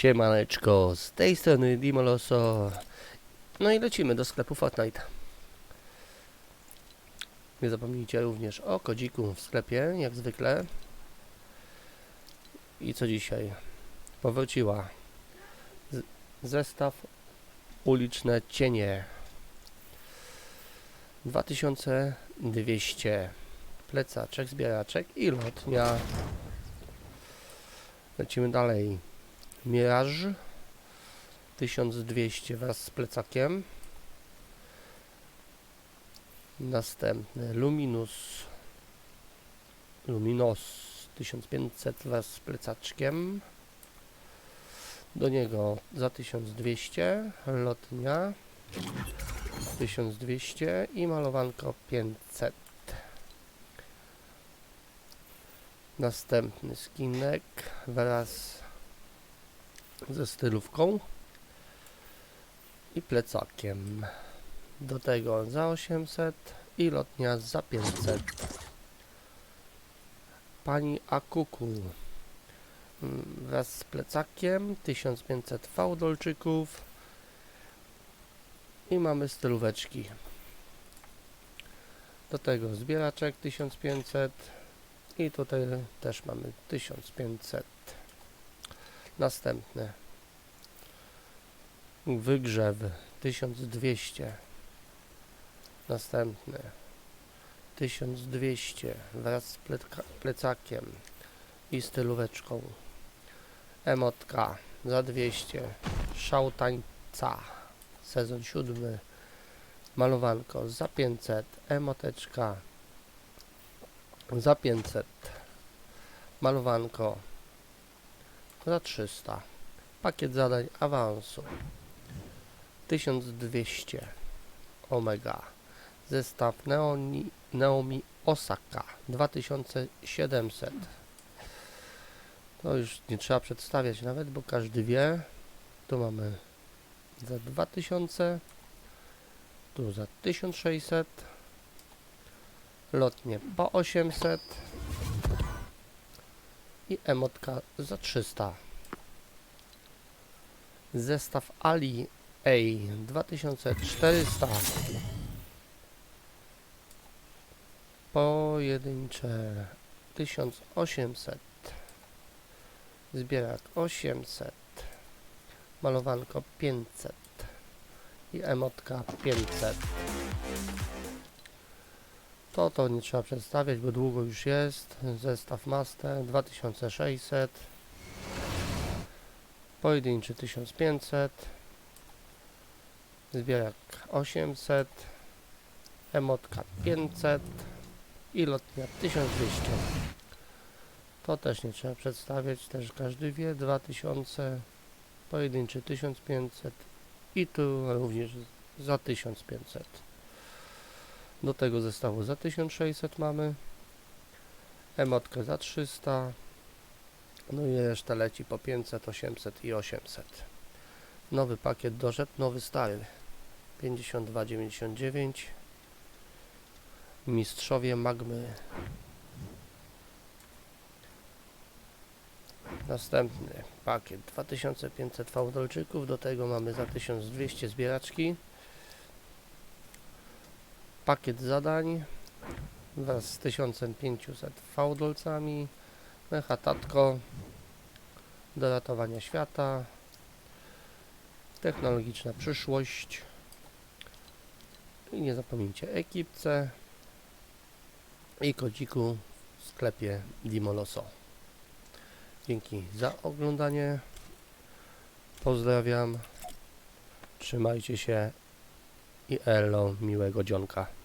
Siemaneczko, z tej strony Dimoloso. No i lecimy do sklepu Fortnite. Nie zapomnijcie również o kodziku w sklepie, jak zwykle. I co dzisiaj? Powróciła z zestaw uliczne cienie. 2200 plecaczek, zbieraczek i lotnia. Lecimy dalej. Mirage 1200 wraz z plecakiem. Następny Luminus Luminos 1500 wraz z plecaczkiem. Do niego za 1200 lotnia 1200 i malowanko 500. Następny skinek wraz ze stylówką i plecakiem. Do tego za 800 i lotnia za 500. Pani Akuku wraz z plecakiem 1500 fałdolczyków i mamy stylóweczki. Do tego zbieraczek 1500 i tutaj też mamy 1500. Następny. Wygrzew 1200. Następny. 1200 wraz z plecakiem i stylóweczką. Emotka za 200. Szałtańca. Sezon siódmy. Malowanko za 500. Emoteczka za 500. Malowanko za 300. Pakiet zadań awansu 1200 Omega. Zestaw Neoni, Neomi Osaka 2700. To już nie trzeba przedstawiać nawet, bo każdy wie. Tu mamy za 2000, tu za 1600, lotnie po 800 i emotka za 300. Zestaw Ali A 2400. Pojedyncze 1800. Zbierak 800. Malowanko 500. I emotka 500. To to nie trzeba przedstawiać, bo długo już jest. Zestaw Master 2600. Pojedynczy 1500. Zbierak 800. Emotka 500. I lotnia 1200. To też nie trzeba przedstawiać, też każdy wie. 2000. Pojedynczy 1500. I tu również za 1500. Do tego zestawu za 1600 mamy. Emotkę za 300. No i reszta leci po 500, 800 i 800. Nowy pakiet doszedł, nowy stary. 52,99. Mistrzowie Magmy. Następny pakiet 2500 fałdolczyków, do tego mamy za 1200 zbieraczki. Pakiet zadań wraz z 1500 fałdolcami, mechatatko do ratowania świata, technologiczna przyszłość i nie zapomnijcie ekipce i kodziku w sklepie Dimoloso. Dzięki za oglądanie. Pozdrawiam. Trzymajcie się i elo miłego dzionka.